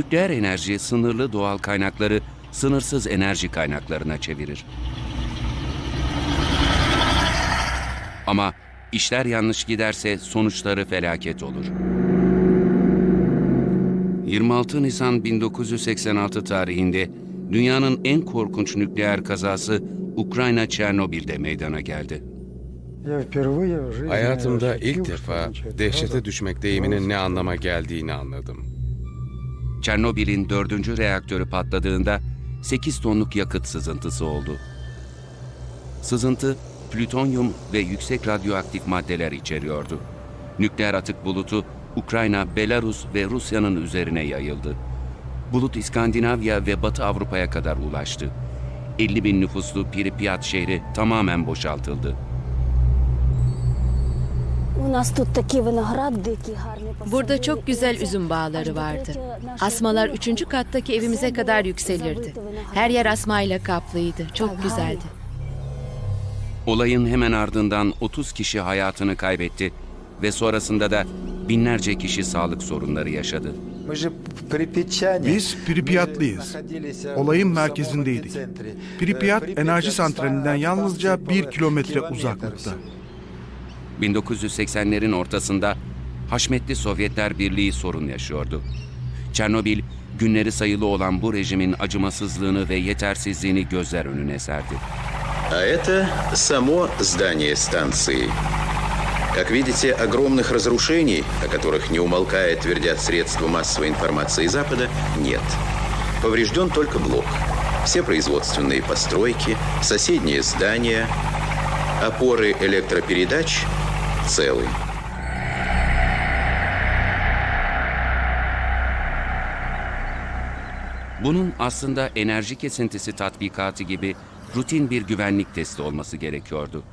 Nükleer enerji sınırlı doğal kaynakları sınırsız enerji kaynaklarına çevirir. Ama işler yanlış giderse sonuçları felaket olur. 26 Nisan 1986 tarihinde dünyanın en korkunç nükleer kazası Ukrayna Çernobil'de meydana geldi. Hayatımda ilk defa dehşete düşmek deyiminin ne anlama geldiğini anladım. Çernobil'in dördüncü reaktörü patladığında 8 tonluk yakıt sızıntısı oldu. Sızıntı, plütonyum ve yüksek radyoaktif maddeler içeriyordu. Nükleer atık bulutu Ukrayna, Belarus ve Rusya'nın üzerine yayıldı. Bulut İskandinavya ve Batı Avrupa'ya kadar ulaştı. 50 bin nüfuslu Pripyat şehri tamamen boşaltıldı. У нас тут такі виноград дикі, гарні Burada çok güzel üzüm bağları vardı. Asmalar üçüncü kattaki evimize kadar yükselirdi. Her yer asmayla kaplıydı. Çok güzeldi. Olayın hemen ardından 30 kişi hayatını kaybetti ve sonrasında da binlerce kişi sağlık sorunları yaşadı. Biz Pripyatlıyız. Olayın merkezindeydik. Pripyat enerji santralinden yalnızca bir kilometre uzaklıkta. 1980'lerin ortasında Haşmetli Sovyetler Birliği sorun yaşıyordu. Çernobil, günleri sayılı olan bu rejimin acımasızlığını ve yetersizliğini gözler önüne serdi. А это само здание станции. Как видите, огромных разрушений, о которых не умолкая твердят средства массовой информации Запада, нет. Поврежден только блок. Все производственные постройки, соседние здания, опоры электропередач целы. Bunun aslında enerji kesintisi tatbikatı gibi rutin bir güvenlik testi olması gerekiyordu.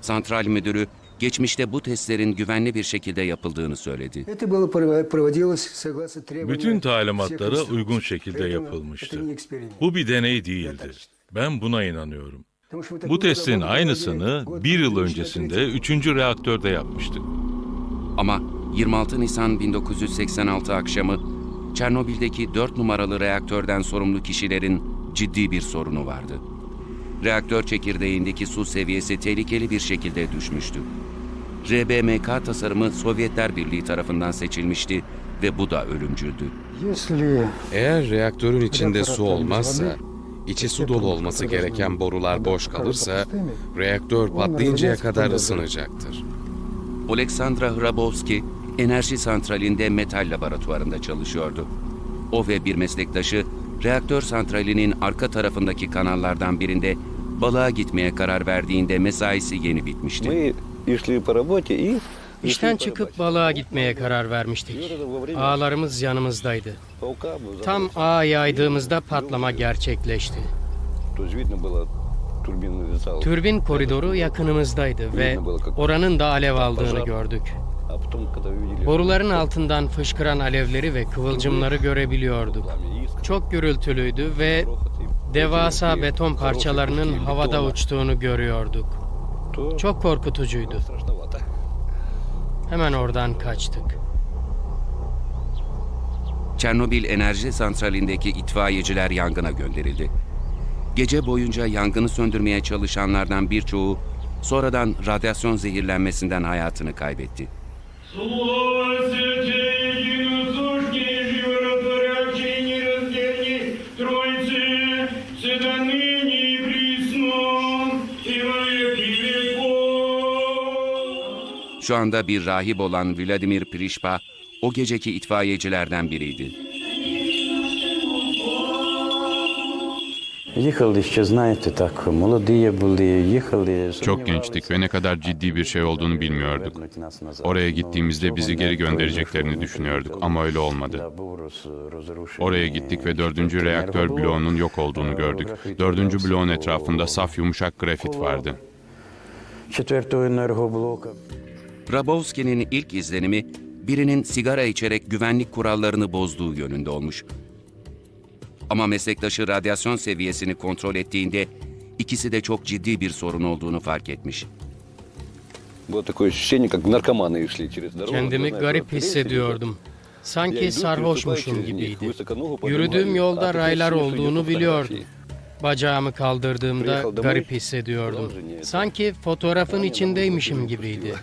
Santral müdürü geçmişte bu testlerin güvenli bir şekilde yapıldığını söyledi. Это было прово- проводилось согласно требованиям Bütün всех talimatlara инструкций. uygun şekilde Поэтому yapılmıştı. это не эксперимент. Bu bir deney değildi. Ben buna inanıyorum. Bu testin aynısını bir yıl öncesinde 3. reaktörde yapmıştık. Ama 26 Nisan 1986 akşamı Çernobil'deki 4 numaralı reaktörden sorumlu kişilerin ciddi bir sorunu vardı. Reaktör çekirdeğindeki su seviyesi tehlikeli bir şekilde düşmüştü. RBMK tasarımı Sovyetler Birliği tarafından seçilmişti ve bu da ölümcüldü. Eğer reaktörün içinde su olmazsa içi su dolu olması gereken borular boş kalırsa, reaktör patlayıncaya kadar ısınacaktır. Oleksandra Hrabowski enerji santralinde metal laboratuvarında çalışıyordu. O ve bir meslektaşı reaktör santralinin arka tarafındaki kanallardan birinde balığa gitmeye karar verdiğinde mesaisi yeni bitmişti. Мы и шли по работе и... İşten çıkıp balığa gitmeye karar vermiştik. Ağlarımız yanımızdaydı. Tam ağa yaydığımızda patlama gerçekleşti. Türbin koridoru yakınımızdaydı ve oranın da alev aldığını gördük. Boruların altından fışkıran alevleri ve kıvılcımları görebiliyorduk. Çok gürültülüydü ve devasa beton parçalarının havada uçtuğunu görüyorduk. Çok korkutucuydu. Hemen oradan kaçtık. Çernobil Enerji Santrali'ndeki itfaiyeciler yangına gönderildi. Gece boyunca yangını söndürmeye çalışanlardan birçoğu sonradan radyasyon zehirlenmesinden hayatını kaybetti. Sulu! Şu anda bir rahip olan Vladimir Prişpa o geceki itfaiyecilerden biriydi. Їхали ще, знаєте, так, молоді були, їхали. Çok gençtik ve ne kadar ciddi bir şey olduğunu bilmiyorduk. Oraya gittiğimizde bizi geri göndereceklerini düşünüyorduk ama öyle olmadı. Oraya gittik ve dördüncü reaktör bloğunun yok olduğunu gördük. Dördüncü bloğun etrafında saf yumuşak grafit vardı. Четвертого енергоблока. Grabowski'nin ilk izlenimi birinin sigara içerek güvenlik kurallarını bozduğu yönünde olmuş. Ama meslektaşı radyasyon seviyesini kontrol ettiğinde ikisi de çok ciddi bir sorun olduğunu fark etmiş. Kendimi garip hissediyordum. Sanki sarhoşmuşum gibiydi. Yürüdüğüm yolda raylar olduğunu biliyordum. Bacağımı kaldırdığımda garip hissediyordum. Sanki fotoğrafın içindeymişim gibiydi.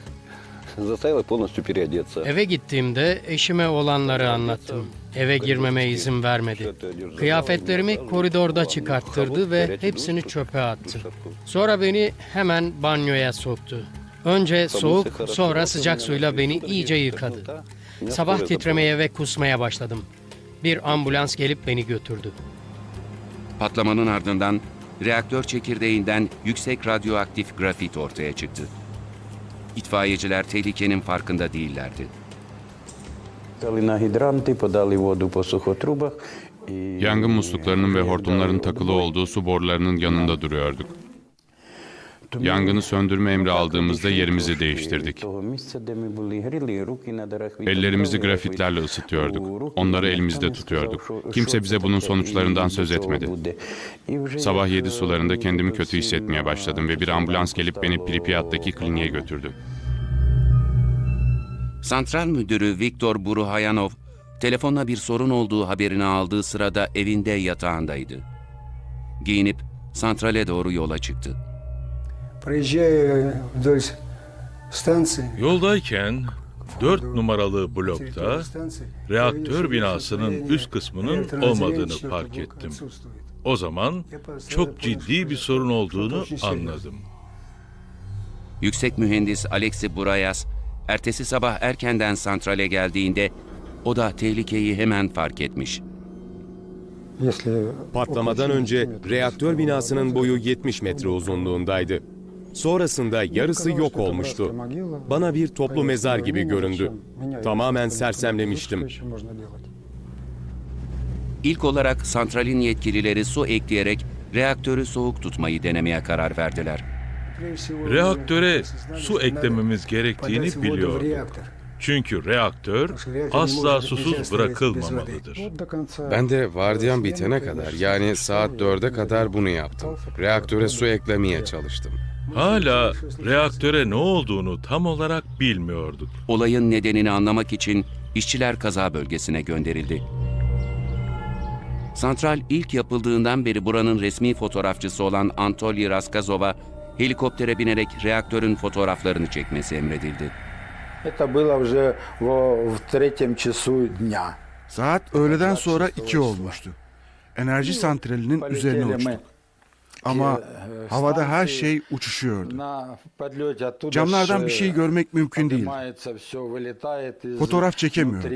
Eve gittiğimde eşime olanları anlattım. Eve girmeme izin vermedi. Kıyafetlerimi koridorda çıkarttırdı ve hepsini çöpe attı. Sonra beni hemen banyoya soktu. Önce soğuk, sonra sıcak suyla beni iyice yıkadı. Sabah titremeye ve kusmaya başladım. Bir ambulans gelip beni götürdü. Patlamanın ardından reaktör çekirdeğinden yüksek radyoaktif grafit ortaya çıktı. İtfaiyeciler tehlikenin farkında değillerdi. Yangın musluklarının ve hortumların takılı olduğu su borularının yanında duruyorduk. Yangını söndürme emri aldığımızda yerimizi değiştirdik. Ellerimizi grafitlerle ısıtıyorduk. Onları elimizde tutuyorduk. Kimse bize bunun sonuçlarından söz etmedi. Sabah yedi sularında kendimi kötü hissetmeye başladım ve bir ambulans gelip beni Pripyat'taki kliniğe götürdü. Santral müdürü Viktor Buruhayanov, telefonla bir sorun olduğu haberini aldığı sırada evinde yatağındaydı. Giyinip santrale doğru yola çıktı. Yoldayken 4 numaralı blokta reaktör binasının üst kısmının olmadığını fark ettim. O zaman çok ciddi bir sorun olduğunu anladım. Yüksek mühendis Alexi Burayas, ertesi sabah erkenden santrale geldiğinde o da tehlikeyi hemen fark etmiş. Patlamadan önce reaktör binasının boyu 70 metre uzunluğundaydı. Sonrasında yarısı yok olmuştu. Bana bir toplu mezar gibi göründü. Tamamen sersemlemiştim. İlk olarak santralin yetkilileri su ekleyerek reaktörü soğuk tutmayı denemeye karar verdiler. Reaktöre su eklememiz gerektiğini biliyorduk. Çünkü reaktör asla susuz bırakılmamalıdır. Ben de vardiyan bitene kadar yani saat 4'e kadar bunu yaptım. Reaktöre su eklemeye çalıştım. Hala reaktöre ne olduğunu tam olarak bilmiyorduk. Olayın nedenini anlamak için işçiler kaza bölgesine gönderildi. Santral ilk yapıldığından beri buranın resmi fotoğrafçısı olan Antoli Raskazov'a helikoptere binerek reaktörün fotoğraflarını çekmesi emredildi. Saat öğleden sonra iki olmuştu. Enerji santralinin üzerine uçtuk. Ama havada her şey uçuşuyordu. Camlardan bir şey görmek mümkün değil. Fotoğraf çekemiyordum.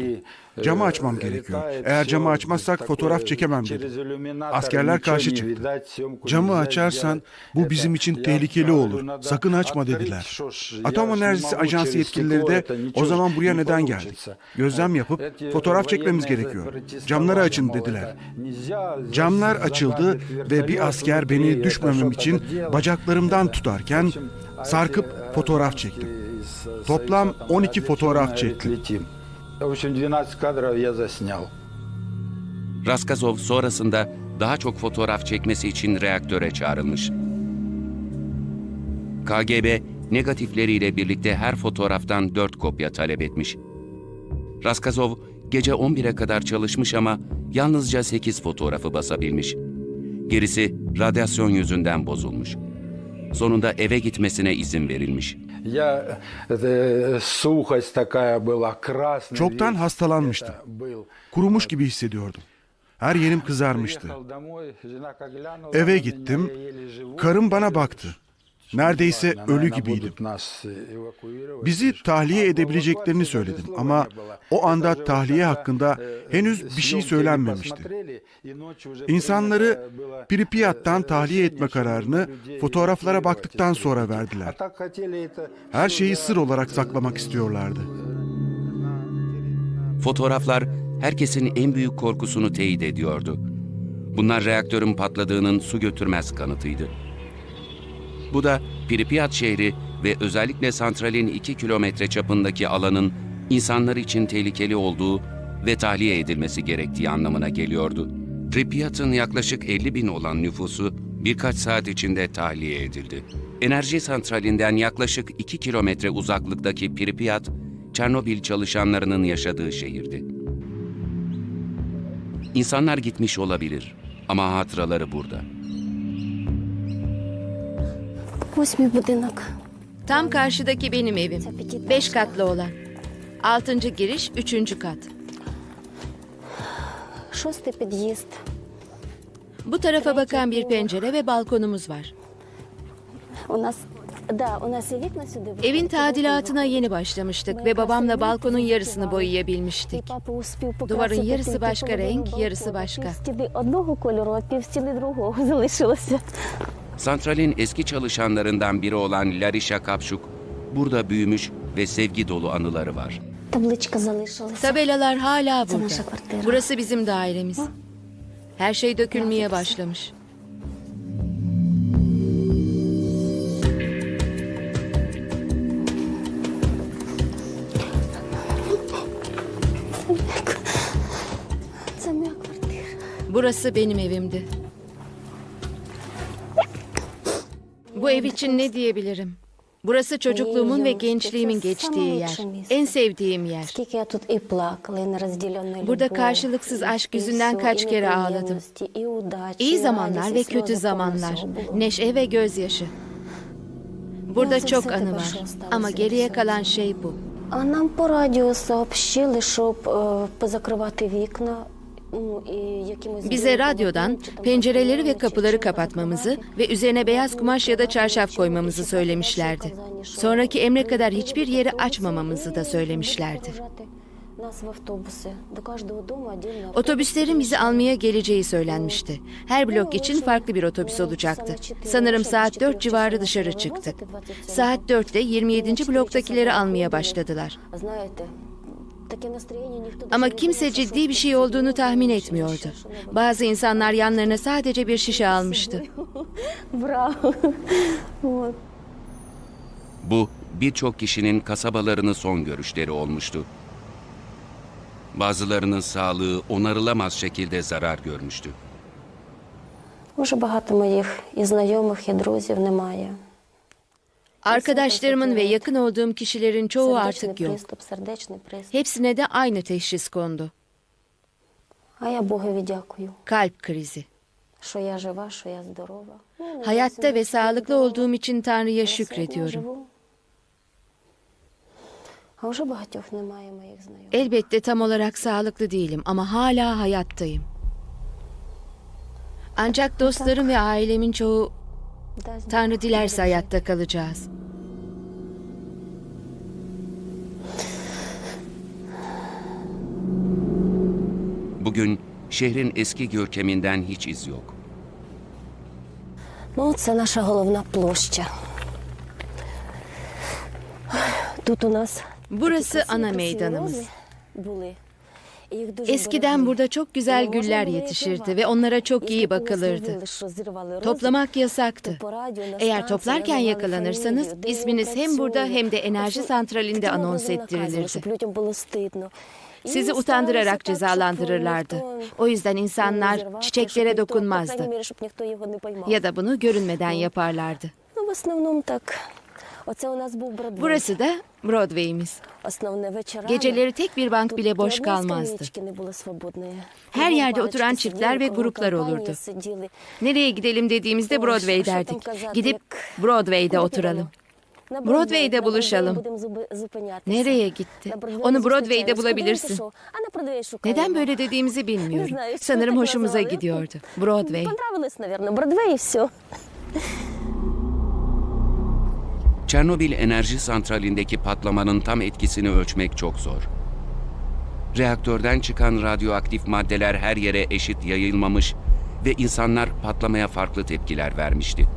Camı açmam gerekiyor. Eğer camı açmazsak fotoğraf çekemem dedim. Askerler karşı çıktı. Camı açarsan bu bizim için tehlikeli olur. Sakın açma dediler. Atom Enerjisi Ajansı yetkilileri de o zaman buraya neden geldik? Gözlem yapıp fotoğraf çekmemiz gerekiyor. Camları açın dediler. Camlar açıldı ve bir asker beni düşmemem için bacaklarımdan tutarken sarkıp fotoğraf çektim. Toplam 12 fotoğraf çektim. Raskazov sonrasında daha çok fotoğraf çekmesi için reaktöre çağrılmış. KGB negatifleriyle birlikte her fotoğraftan 4 kopya talep etmiş. Raskazov gece 11'e kadar çalışmış ama yalnızca 8 fotoğrafı basabilmiş gerisi radyasyon yüzünden bozulmuş. Sonunda eve gitmesine izin verilmiş. Çoktan hastalanmıştım. Kurumuş gibi hissediyordum. Her yerim kızarmıştı. Eve gittim. Karım bana baktı. Neredeyse ölü gibiydim. Bizi tahliye edebileceklerini söyledim ama o anda tahliye hakkında henüz bir şey söylenmemişti. İnsanları Pripyat'tan tahliye etme kararını fotoğraflara baktıktan sonra verdiler. Her şeyi sır olarak saklamak istiyorlardı. Fotoğraflar herkesin en büyük korkusunu teyit ediyordu. Bunlar reaktörün patladığının su götürmez kanıtıydı. Bu da Pripyat şehri ve özellikle santralin 2 kilometre çapındaki alanın insanlar için tehlikeli olduğu ve tahliye edilmesi gerektiği anlamına geliyordu. Pripyat'ın yaklaşık 50 bin olan nüfusu birkaç saat içinde tahliye edildi. Enerji santralinden yaklaşık 2 kilometre uzaklıktaki Pripyat, Çernobil çalışanlarının yaşadığı şehirdi. İnsanlar gitmiş olabilir ama hatıraları burada. Ось мій будинок. Tam karşıdaki benim evim. Beş katlı olan. Altıncı giriş, üçüncü kat. Шостий під'їзд. Bu tarafa bakan bir pencere ve balkonumuz var. У нас, да, у нас є вікна сюди. Evin tadilatına yeni başlamıştık ve babamla balkonun yarısını boyayabilmiştik. Duvarın yarısı başka renk, yarısı başka. Стіни одного кольору, а пів стіни другого залишилося. Santralin eski çalışanlarından biri olan Larisha Kapşuk burada büyümüş ve sevgi dolu anıları var. Tabelalar hala burada. Burası bizim dairemiz. Her şey dökülmeye başlamış. Burası benim evimdi. Bu ev için ne diyebilirim? Burası çocukluğumun ve gençliğimin geçtiği yer. En sevdiğim yer. Скільки я тут і плакала, і нерозділеної Burada любові, karşılıksız aşk і yüzünden всього, kaç і kere ağladım. неприємності, і удачі, İyi і zamanlar радість, ve і kötü сльози, zamanlar, повно всього було. neşe ve gözyaşı. Burada Ну, це çok все anı тепер, var що осталося ama від geriye цього. kalan şey bu. А нам по радіо сообщили, щоб е, позакривати вікна. Bize radyodan pencereleri ve kapıları kapatmamızı ve üzerine beyaz kumaş ya da çarşaf koymamızı söylemişlerdi. Sonraki emre kadar hiçbir yeri açmamamızı da söylemişlerdi. Otobüslerin bizi almaya geleceği söylenmişti. Her blok için farklı bir otobüs olacaktı. Sanırım saat 4 civarı dışarı çıktık. Saat 4'te 27. bloktakileri almaya başladılar. Ama даже не kimse думав, що ciddi bir şey olduğunu tahmin etmiyordu. Bazı insanlar yanlarına sadece bir şişe almıştı. Браво! От. Bu birçok kişinin kasabalarını son görüşleri olmuştu. Bazılarının sağlığı onarılamaz şekilde zarar görmüştü. Дуже багато моїх і знайомих, і друзів немає. Arkadaşlarımın ve yakın olduğum kişilerin çoğu artık yok. Hepsine de aynı teşhis kondu. Kalp krizi. Hayatta ve sağlıklı olduğum için Tanrı'ya şükrediyorum. Elbette tam olarak sağlıklı değilim ama hala hayattayım. Ancak dostlarım ve ailemin çoğu Tanrı dilerse hayatta kalacağız. Bugün şehrin eski görkeminden hiç iz yok. Ну, це наша головна площа. Тут у нас Burası такі ana красиві meydanımız. рози були. І їх дуже Eskiden берегли. burada çok güzel І не можна güller було їх yetişirdi зривати. ve onlara çok iyi Якщо комусь bakılırdı. виявили, що зірвали рози, Toplamak yasaktı. то по радіо на Eğer станції toplarken називали yakalanırsanız фамілію, де isminiz він hem burada працює. hem de enerji Тобто, santralinde таким anons образом наказували, ettirilirdi. щоб людям було стидно. І Sizi старалися utandırarak так, щоб cezalandırırlardı. ніхто O yüzden не insanlar зірвав, щоб çiçeklere ніхто, по dokunmazdı крайній мірі, щоб ніхто його не поймав. ya da bunu görünmeden yaparlardı. Ну, в основному так. Оце у нас був Бродвей. Burası da Broadway'imiz. Основне вечорами. Geceleri tek bir bank Тут bile ні boş одної kalmazdı. скамеечки не було свободної. Her Кругом yerde парочки oturan çiftler ve сиділи, gruplar кругом olurdu. компанії сиділи. Nereye gidelim dediğimizde Ой, Broadway що там derdik. казати, Gidip як- Broadway'de Куди oturalım. підемо? На Broadway'de на buluşalım. будемо зуби- зупинятися. Nereye gitti? На Бродвеї Onu зустрічаємось. Broadway'de Куди він bulabilirsin. пішов? А на Бродвеї шукаємо. Neden böyle dediğimizi Не bilmiyorum. знаю, чому Sanırım так hoşumuza назвали. gidiyordu. Broadway. Çernobil enerji santralindeki patlamanın tam etkisini ölçmek çok zor. Reaktörden çıkan radyoaktif maddeler her yere eşit yayılmamış ve insanlar patlamaya farklı tepkiler vermişti.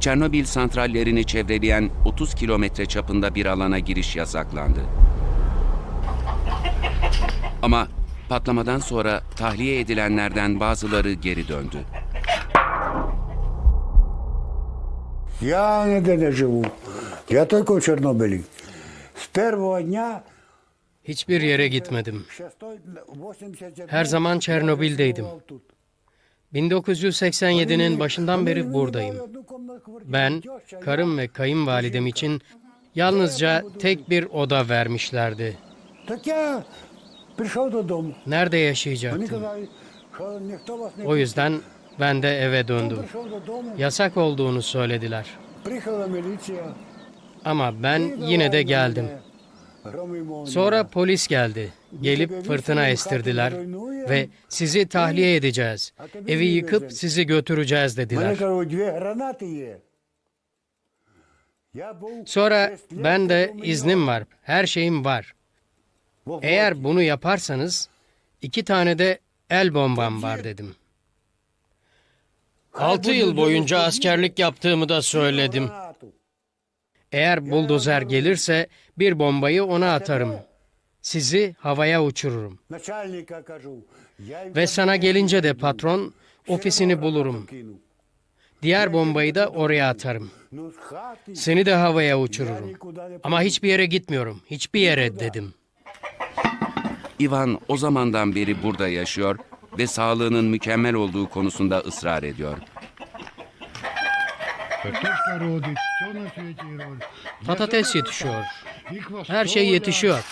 Çernobil santrallerini çevreleyen 30 kilometre çapında bir alana giriş yasaklandı. Ama patlamadan sonra tahliye edilenlerden bazıları geri döndü. Я ніде не живу. Я тільки в Чорнобилі. З першого дня Hiçbir yere gitmedim. Her zaman Çernobil'deydim. 1987'nin başından beri buradayım. Ben, karım ve kayınvalidem için yalnızca tek bir oda vermişlerdi. Так я прийшов додому. Nerede Вони yaşayacaktım? казали, Никто вас не O yüzden ben de eve döndüm. Yasak olduğunu söylediler. Ama ben yine de geldim. Sonra polis geldi. Gelip fırtına estirdiler ve sizi tahliye edeceğiz. Evi yıkıp sizi götüreceğiz dediler. Sonra ben de iznim var, her şeyim var. Eğer bunu yaparsanız iki tane de el bombam var dedim. 6 yıl boyunca askerlik yaptığımı da söyledim. Eğer buldozer gelirse bir bombayı ona atarım. Sizi havaya uçururum. Ve sana gelince de patron ofisini bulurum. Diğer bombayı da oraya atarım. Seni de havaya uçururum. Ama hiçbir yere gitmiyorum. Hiçbir yere dedim. Ivan o zamandan beri burada yaşıyor ve sağlığının mükemmel olduğu konusunda ısrar ediyor. Patates yetişiyor. Her şey yetişiyor.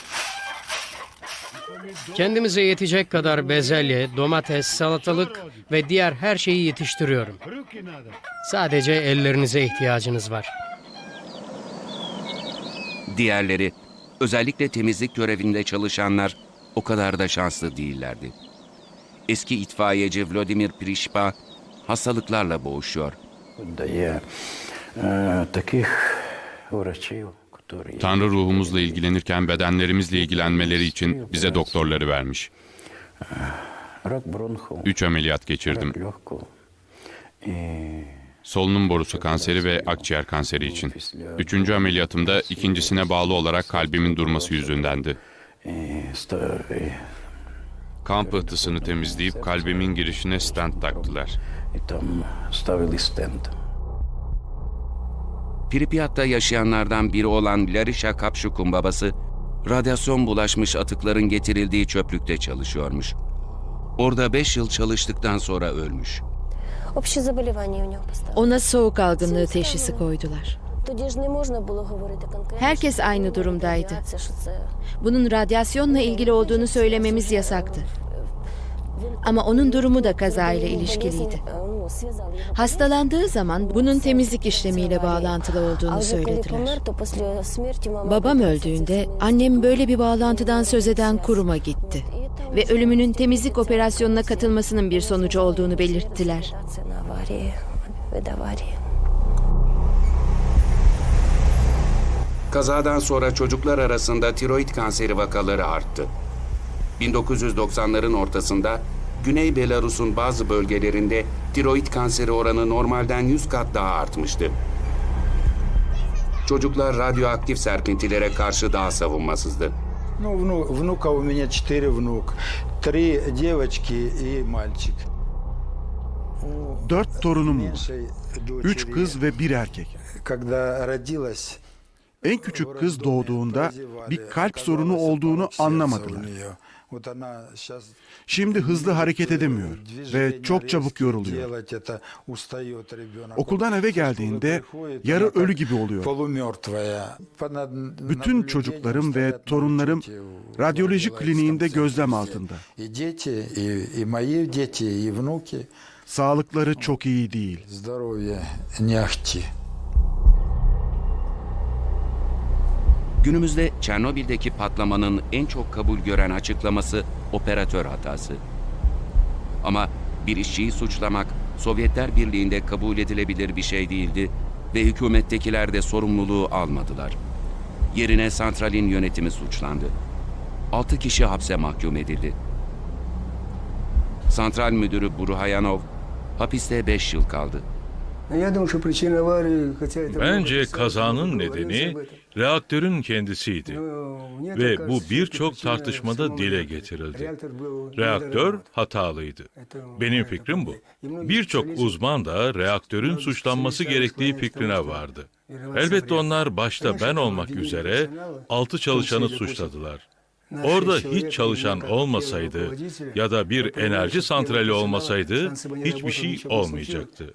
Kendimize yetecek kadar bezelye, domates, salatalık ve diğer her şeyi yetiştiriyorum. Sadece ellerinize ihtiyacınız var. Diğerleri, özellikle temizlik görevinde çalışanlar o kadar da şanslı değillerdi eski itfaiyeci Vladimir Prişpa hastalıklarla boğuşuyor. Tanrı ruhumuzla ilgilenirken bedenlerimizle ilgilenmeleri için bize doktorları vermiş. Üç ameliyat geçirdim. Solunum borusu kanseri ve akciğer kanseri için. Üçüncü ameliyatımda ikincisine bağlı olarak kalbimin durması yüzündendi. Kan pıhtısını temizleyip kalbimin girişine stent taktılar. Pripyat'ta yaşayanlardan biri olan Larişa Kapşuk'un babası, radyasyon bulaşmış atıkların getirildiği çöplükte çalışıyormuş. Orada 5 yıl çalıştıktan sonra ölmüş. Ona soğuk algınlığı teşhisi koydular. Herkes aynı durumdaydı. Bunun radyasyonla ilgili olduğunu söylememiz yasaktı. Ama onun durumu da kazayla ilişkiliydi. Hastalandığı zaman bunun temizlik işlemiyle bağlantılı olduğunu söylediler. Babam öldüğünde annem böyle bir bağlantıdan söz eden kuruma gitti ve ölümünün temizlik operasyonuna katılmasının bir sonucu olduğunu belirttiler. Kazadan sonra çocuklar arasında tiroid kanseri vakaları arttı. 1990'ların ortasında Güney Belarus'un bazı bölgelerinde tiroid kanseri oranı normalden 100 kat daha artmıştı. Çocuklar radyoaktif serpintilere karşı daha savunmasızdı. Ну, вну, внука у меня четыре внук. Три девочки и мальчик. Dört torunum var. Меньшей Üç дочери, kız ve bir erkek. когда родилась, en küçük kız doğduğunda bir kalp sorunu olduğunu anlamadılar. Şimdi hızlı hareket edemiyor ve çok çabuk yoruluyor. Okuldan eve geldiğinde yarı ölü gibi oluyor. Bütün çocuklarım ve torunlarım radyoloji kliniğinde gözlem altında. Sağlıkları çok iyi değil. Günümüzde Çernobil'deki patlamanın en çok kabul gören açıklaması operatör hatası. Ama bir işçiyi suçlamak Sovyetler Birliği'nde kabul edilebilir bir şey değildi ve hükümettekiler de sorumluluğu almadılar. Yerine santralin yönetimi suçlandı. 6 kişi hapse mahkum edildi. Santral müdürü Buruhayanov hapiste 5 yıl kaldı. Bence kazanın nedeni reaktörün kendisiydi ve bu birçok tartışmada dile getirildi. Reaktör hatalıydı. Benim fikrim bu. Birçok uzman da reaktörün suçlanması gerektiği fikrine vardı. Elbette onlar başta ben olmak üzere altı çalışanı suçladılar. Orada hiç çalışan olmasaydı ya da bir enerji santrali olmasaydı hiçbir şey olmayacaktı.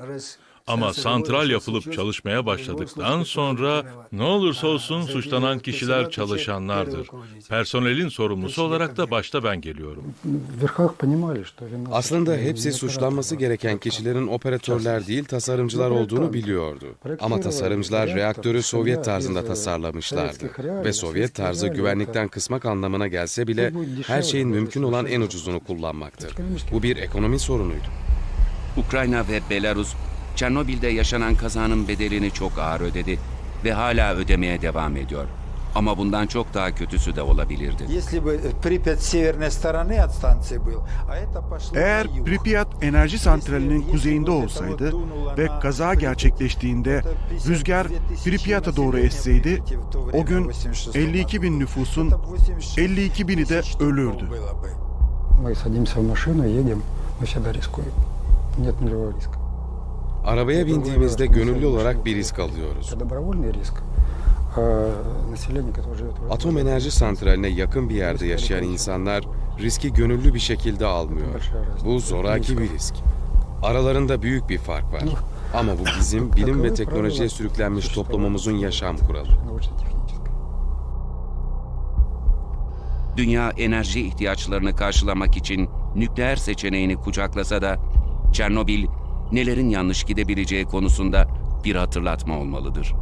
Ama santral yapılıp çalışmaya başladıktan sonra ne olursa olsun suçlanan kişiler çalışanlardır. Personelin sorumlusu olarak da başta ben geliyorum. Aslında hepsi suçlanması gereken kişilerin operatörler değil tasarımcılar olduğunu biliyordu. Ama tasarımcılar reaktörü Sovyet tarzında tasarlamışlardı. Ve Sovyet tarzı güvenlikten kısmak anlamına gelse bile her şeyin mümkün olan en ucuzunu kullanmaktır. Bu bir ekonomi sorunuydu. Ukrayna ve Belarus Çernobil'de yaşanan kazanın bedelini çok ağır ödedi ve hala ödemeye devam ediyor. Ama bundan çok daha kötüsü de olabilirdi. Если бы Припять с северной стороны от станции был, а это пошло Eğer на юг. Pripyat enerji santralinin kuzeyinde olsaydı ve kaza gerçekleştiğinde rüzgar Pripyat'a doğru esseydi, o gün 52 bin nüfusun 52 bini de ölürdü. Мы садимся в машину и едем, мы всегда рискуем. Нет нулевого риска. Arabaya bindiğimizde gönüllü olarak bir risk alıyoruz. Atom enerji santraline yakın bir yerde yaşayan insanlar riski gönüllü bir şekilde almıyor. Bu zoraki bir risk. Aralarında büyük bir fark var. Ama bu bizim bilim ve teknolojiye sürüklenmiş toplumumuzun yaşam kuralı. Dünya enerji ihtiyaçlarını karşılamak için nükleer seçeneğini kucaklasa da Çernobil nelerin yanlış gidebileceği konusunda bir hatırlatma olmalıdır.